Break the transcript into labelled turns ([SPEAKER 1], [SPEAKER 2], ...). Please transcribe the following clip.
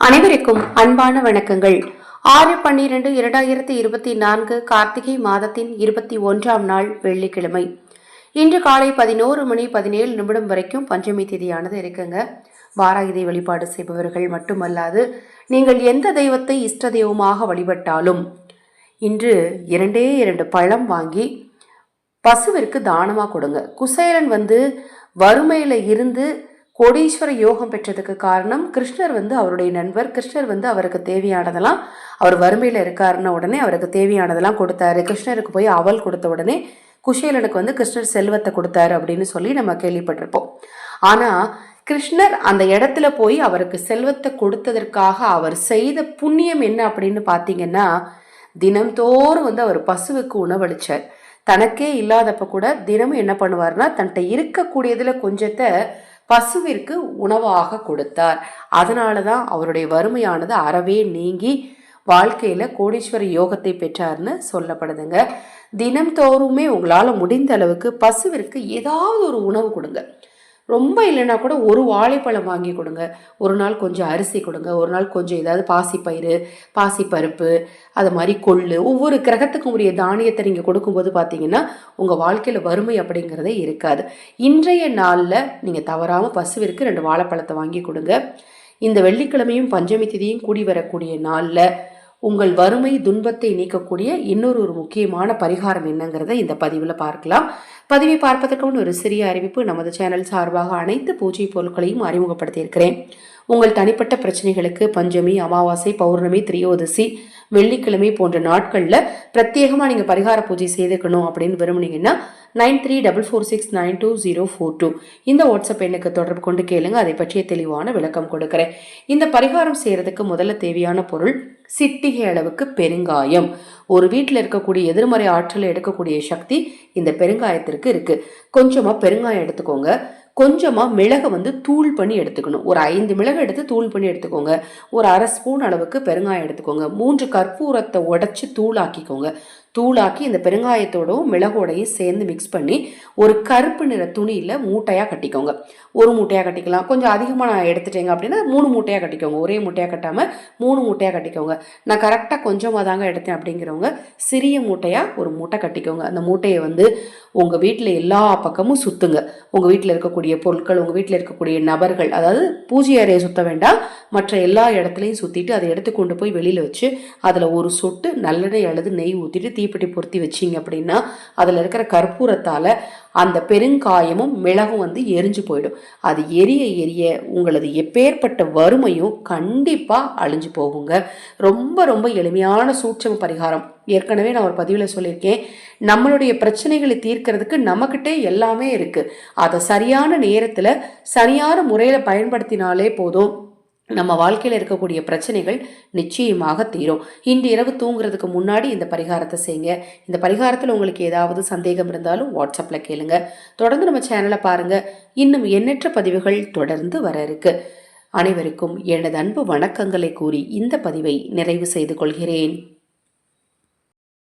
[SPEAKER 1] அனைவருக்கும் அன்பான வணக்கங்கள். ஆறு பன்னிரண்டு இரண்டாயிரத்தி இருபத்தி நான்கு கார்த்திகை மாதத்தின் இருபத்தி ஒன்றாம் நாள் வெள்ளிக்கிழமை. இன்று காலை பதினோரு மணி பதினேழு நிமிடம் வரைக்கும் பஞ்சமி திதியானது இருக்குங்க. வாராயுதை வழிபாடு செய்பவர்கள் மட்டுமல்லாது நீங்கள் எந்த தெய்வத்தை இஷ்ட தெய்வமாக வழிபட்டாலும் இன்று இரண்டே இரண்டு பழம் வாங்கி பசுவிற்கு தானமாக கொடுங்க. குசேலன் வந்து வறுமையில் இருந்து கோடீஸ்வர யோகம் பெற்றதுக்கு காரணம் கிருஷ்ணர் வந்து அவருடைய நண்பர். கிருஷ்ணர் வந்து அவருக்கு தேவையானதெல்லாம் அவர் வறுமையில் இருக்காருன்ன உடனே அவருக்கு தேவையானதெல்லாம் கொடுத்தாரு. கிருஷ்ணருக்கு போய் அவல் கொடுத்த உடனே குஷேலனுக்கு வந்து கிருஷ்ணர் செல்வத்தை கொடுத்தாரு அப்படின்னு சொல்லி நம்ம கேள்விப்பட்டிருப்போம். ஆனால் கிருஷ்ணர் அந்த இடத்துல போய் அவருக்கு செல்வத்தை கொடுத்ததற்காக அவர் செய்த புண்ணியம் என்ன அப்படின்னு பார்த்தீங்கன்னா தினம்தோறும் வந்து அவர் பசுவுக்கு உணவளிச்சார். தனக்கே இல்லாதப்ப கூட தினமும் என்ன பண்ணுவார்னா தன்கிட்ட இருக்கக்கூடியதில் கொஞ்சத்தை பசுவிற்கு உணவாக கொடுத்தார். அதனால தான் அவருடைய வறுமையானது அறவே நீங்கி வாழ்க்கையில் கோடீஸ்வர யோகத்தை பெற்றார்னு சொல்லப்படுதுங்க. தினம் தோறுமே உங்களால் முடிந்த அளவுக்கு பசுவிற்கு ஏதாவது ஒரு உணவு கொடுங்க. ரொம்ப இல்லைன்னா கூட ஒரு வாழைப்பழம் வாங்கி கொடுங்க. ஒரு நாள் கொஞ்சம் அரிசி கொடுங்க. ஒரு நாள் கொஞ்சம் ஏதாவது பாசிப்பயிறு பாசிப்பருப்பு அது மாதிரி கொள்ளு ஒவ்வொரு கிரகத்துக்கும் உரிய தானியத்தை நீங்கள் கொடுக்கும்போது பார்த்தீங்கன்னா உங்கள் வாழ்க்கையில் வறுமை அப்படிங்கிறதே இருக்காது. இன்றைய நாளில் நீங்கள் தவறாமல் பசுவிற்கு ரெண்டு வாழைப்பழத்தை வாங்கி கொடுங்க. இந்த வெள்ளிக்கிழமையும் பஞ்சமி திதியும் கூடி வரக்கூடிய நாளில் உங்கள் வறுமை துன்பத்தை நீக்கக்கூடிய இன்னொரு ஒரு முக்கியமான பரிகாரம் என்னங்கிறத இந்த பதிவில் பார்க்கலாம். பதிவை பார்ப்பதற்கு முன் ஒரு சிறிய அறிவிப்பு. நமது சேனல் சார்பாக அனைத்து பூஜை பொருட்களையும் அறிமுகப்படுத்தியிருக்கிறேன். உங்கள் தனிப்பட்ட பிரச்சனைகளுக்கு பஞ்சமி அமாவாசை பௌர்ணமி திரியோதசி வெள்ளிக்கிழமை போன்ற நாட்களில் பிரத்யேகமாக நீங்கள் பரிகார பூஜை செய்துக்கணும் அப்படின்னு விரும்புனீங்கன்னா nine three double four six nine two zero four two இந்த வாட்ஸ்அப் எண்ணுக்கு தொடர்பு கொண்டு கேளுங்க. அதை பற்றிய தெளிவான விளக்கம் கொடுக்குறேன். இந்த பரிகாரம் செய்கிறதுக்கு முதல்ல தேவையான பொருள் சிட்டிகை அளவுக்கு பெருங்காயம். ஒரு வீட்டில் இருக்கக்கூடிய எதிர்மறை ஆற்றலை எடுக்கக்கூடிய சக்தி இந்த பெருங்காயத்திற்கு இருக்குது கொஞ்சமாக பெருங்காயம் எடுத்துக்கோங்க. கொஞ்சமாக மிளகை வந்து தூள் பண்ணி எடுத்துக்கணும். ஒரு ஐந்து மிளகு எடுத்து தூள் பண்ணி எடுத்துக்கோங்க. ஒரு அரை ஸ்பூன் அளவுக்கு பெருங்காயம் எடுத்துக்கோங்க. மூன்று கற்பூரத்தை உடச்சி தூளாக்கிக்கோங்க. தூளாக்கி இந்த பெருங்காயத்தோடவும் மிளகோடையும் சேர்ந்து மிக்ஸ் பண்ணி ஒரு கருப்பு நிற துணியில் மூட்டையாக கட்டிக்கோங்க. ஒரு மூட்டையாக கட்டிக்கலாம். கொஞ்சம் அதிகமாக நான் எடுத்துட்டேங்க அப்படின்னா மூணு மூட்டையாக கட்டிக்கோங்க. ஒரே மூட்டையாக கட்டாமல் மூணு மூட்டையாக கட்டிக்கோங்க. நான் கரெக்டாக கொஞ்சமாக தாங்க எடுத்தேன் அப்படிங்கிறவங்க சிறிய மூட்டையாக ஒரு மூட்டை கட்டிக்கோங்க. அந்த மூட்டையை வந்து உங்கள் வீட்டில் எல்லா பக்கமும் சுற்றுங்க உங்கள் வீட்டில் இருக்கக்கூடிய பொருட்கள் உங்கள் வீட்டில் இருக்கக்கூடிய நபர்கள் அதாவது பூஜை அறையை சுற்ற வேண்டாம். மற்ற எல்லா இடத்துலையும் சுற்றிட்டு அதை எடுத்து கொண்டு போய் வெளியில் வச்சு அதில் ஒரு சொட்டு நல்லெண்ணெய் அல்லது நெய் ஊற்றிட்டு தீப்பெட்டி பொருத்தி வச்சிங்க அப்படின்னா அதில் இருக்கிற கற்பூரத்தால் அந்த பெருங்காயமும் மிளகும் வந்து எரிஞ்சு போயிடும். அது எரிய எரிய உங்களது எப்பேற்பட்ட வறுமையும் கண்டிப்பாக அழிஞ்சு போகுங்க. ரொம்ப ரொம்ப எளிமையான சூட்சம பரிகாரம். ஏற்கனவே நான் ஒரு பதிவில் சொல்லியிருக்கேன். நம்மளுடைய பிரச்சனைகளை தீர்க்கிறதுக்கு நம்மக்கிட்டே எல்லாமே இருக்குது அதை சரியான நேரத்தில் சரியான முறையில் பயன்படுத்தினாலே போதும். நம்ம வாழ்க்கையில் இருக்கக்கூடிய பிரச்சனைகள் நிச்சயமாக தீரும். இன்று இரவு தூங்குறதுக்கு முன்னாடி இந்த பரிகாரத்தை செய்யுங்க. இந்த பரிகாரத்தில் உங்களுக்கு ஏதாவது சந்தேகம் இருந்தாலும் வாட்ஸ்அப்பில் கேளுங்க. தொடர்ந்து நம்ம சேனலை பாருங்கள் இன்னும் எண்ணற்ற பதிவுகள் தொடர்ந்து வர இருக்கு. அனைவருக்கும் எனது அன்பு வணக்கங்களை கூறி இந்த பதிவை நிறைவு செய்து கொள்கிறேன்.